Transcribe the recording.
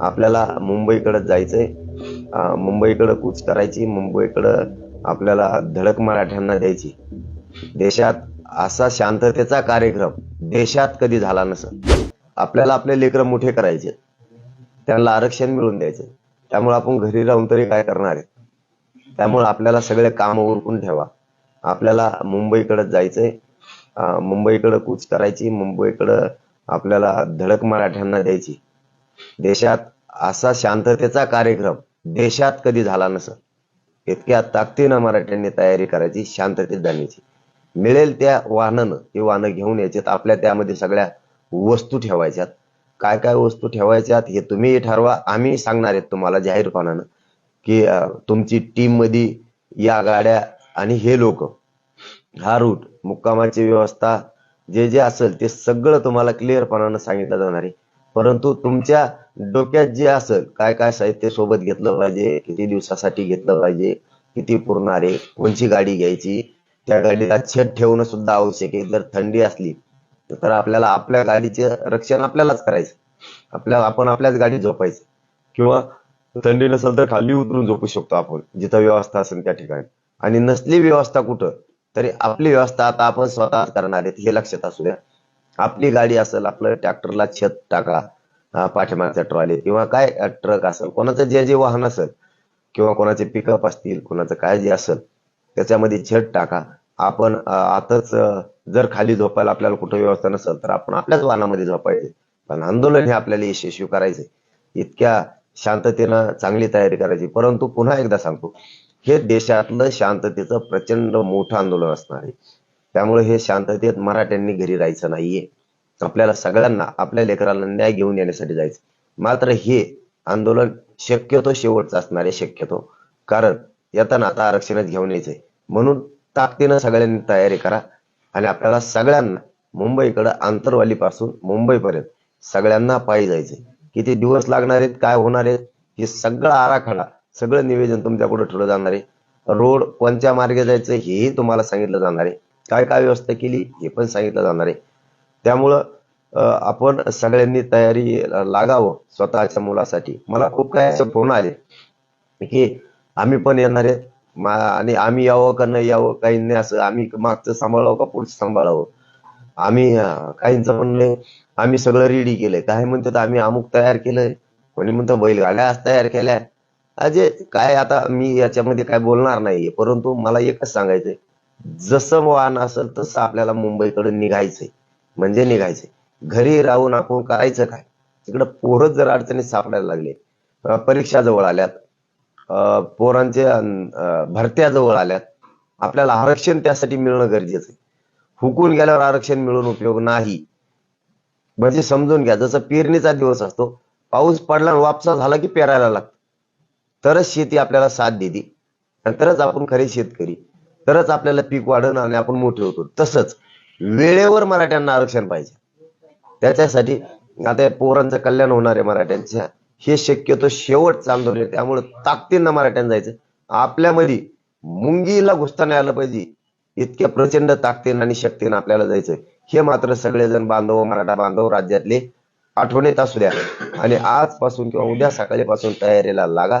आपल्याला मुंबईकडे जायचंय. मुंबईकडं मुंबईकडे कूच करायची मुंबईकडं आपल्याला धडक मराठ्यांना द्यायची. देशात असा शांततेचा कार्यक्रम देशात कधी झाला नसेल आपल्याला आपले लेकर मोठे करायचे. त्यांना आरक्षण मिळवून द्यायचे. त्यामुळे आपण घरी राहून तरी काय करणार आहे? त्यामुळे आपल्याला सगळे काम उरकून ठेवा. आपल्याला मुंबईकडे जायचंय. मुंबईकडे कूच करायची मुंबईकडं आपल्याला धडक मराठ्यांना द्यायची. देशात असा शांततेचा कार्यक्रम देशात कधी झाला नसेल इतक्या ताकदीनं मराठ्यांनी तयारी करायची शांततेत जाण्याची. मिळेल त्या वाहनानं ती वाहनं घेऊन यायच्यात आपल्या त्यामध्ये सगळ्या वस्तू ठेवायच्यात. काय काय वस्तू ठेवायच्यात हे तुम्ही ठरवा आम्ही सांगणार आहेत तुम्हाला जाहीरपणानं की तुमची टीममध्ये या गाड्या आणि हे लोक. हा रूट मुक्कामाची व्यवस्था जे जे असेल ते सगळं तुम्हाला क्लिअरपणानं सांगितलं जाणार आहे. परंतु तुमच्या डोक्यात जे असेल काय काय साहित्य सोबत घेतलं पाहिजे किती दिवसासाठी घेतलं पाहिजे किती पुरणार आहे कोणची गाडी घ्यायची त्या गाडीला छत ठेवणं सुद्धा आवश्यक आहे. जर थंडी असली तर आपल्याला आपल्या गाडीचे रक्षण आपल्यालाच करायचं. आपल्या आपण आपल्याच गाडीत झोपायचं. किंवा थंडी नसेल तर खाली उतरून झोपू शकतो आपण जिथं व्यवस्था असेल त्या ठिकाणी. आणि नसली व्यवस्था कुठं तरी आपली व्यवस्था आता आपण स्वतः करणार आहेत हे लक्षात असू द्या. आपली गाडी असेल आपलं ट्रॅक्टरला छत टाका पाठीमागचा पाठीमागच्या ट्रॉली किंवा काय ट्रक असेल कोणाचं जे जे वाहन असेल किंवा कोणाचे पिकअप असतील कोणाचं काय जे असेल त्याच्यामध्ये छत टाका. आपण आताच जर खाली झोपायला आपल्याला कुठं व्यवस्था नसेल तर आपण आपल्याच वाहनामध्ये झोपायचे. पण आंदोलन हे आपल्याला यशस्वी करायचे. इतक्या शांततेनं चांगली तयारी करायची. परंतु पुन्हा एकदा सांगतो हे देशातलं शांततेचं प्रचंड मोठं आंदोलन असणार आहे. त्यामुळे हे शांततेत मराठ्यांनी घरी राहायचं नाहीये. आपल्याला सगळ्यांना आपल्या लेकरांना न्याय घेऊन येण्यासाठी जायचं. मात्र हे आंदोलन शक्यतो शेवटचं असणार आहे शक्यतो. कारण येताना आता आरक्षणच घेऊन यायचंय. म्हणून ताकदीनं सगळ्यांनी तयारी करा. आणि आपल्याला सगळ्यांना मुंबईकडं आंतरवालीपासून मुंबईपर्यंत सगळ्यांना पायी जायचंय. किती दिवस लागणार आहेत काय होणार आहेत हे सगळं आराखडा सगळं निवेदन तुमच्याकडे ठेवलं जाणार आहे. रोड कोणत्या मार्गे जायचं हेही तुम्हाला सांगितलं जाणार आहे. काय काय व्यवस्था केली हे पण सांगितलं जाणार आहे. त्यामुळं आपण सगळ्यांनी तयारी लागावं स्वतःच्या मुलासाठी. मला खूप काय असं फोन आले की आम्ही पण येणार आहेत आणि आम्ही यावं का नाही यावं काही नाही असं आम्ही मागचं सांभाळावं का पुढचं सांभाळावं? आम्ही काहींचं म्हणणं आम्ही सगळं रेडी केलंय. काय म्हणतात आम्ही अमुक तयार केलंय. कोणी म्हणतो बैलगाड्या आज तयार केल्या. अजे काय आता मी याच्यामध्ये काय बोलणार नाहीये. परंतु मला एकच सांगायचंय. जसं वाहन असेल तसं आपल्याला मुंबईकडे निघायचंय. म्हणजे निघायचंय. घरी राहून आपण करायचं काय? तिकडं पोरच जर अडचणीत सापडायला लागले परीक्षा जवळ आल्यात अं, अं, भरत्या जवळ आल्यात आपल्याला आरक्षण त्यासाठी मिळणं गरजेचं आहे हुकून गेल्यावर आरक्षण मिळून उपयोग नाही. म्हणजे समजून घ्या जसं पेरणीचा दिवस असतो पाऊस पडला वापसा झाला की पेरायला लागतं. तरच शेती आपल्याला साथ देते. तरच आपण खरे शेतकरी. तरच आपल्याला पीक वाढणं आणि आपण मोठे होतो. तसंच वेळेवर मराठ्यांना आरक्षण पाहिजे. त्याच्यासाठी आता पोरांचं कल्याण होणार आहे मराठ्यांच्या. हे शक्यतो शेवट आंदोलन आहे. त्यामुळे ताकदीनं मराठ्यांना जायचं. आपल्यामध्ये मुंगीला घुसता नाही आलं पाहिजे. इतक्या प्रचंड ताकदीनं आणि शक्तीनं आपल्याला जायचं हे मात्र सगळेजण बांधव मराठा बांधव राज्यातले आठवणीत असू द्या. आणि आजपासून किंवा उद्या सकाळीपासून तयारीला लागा.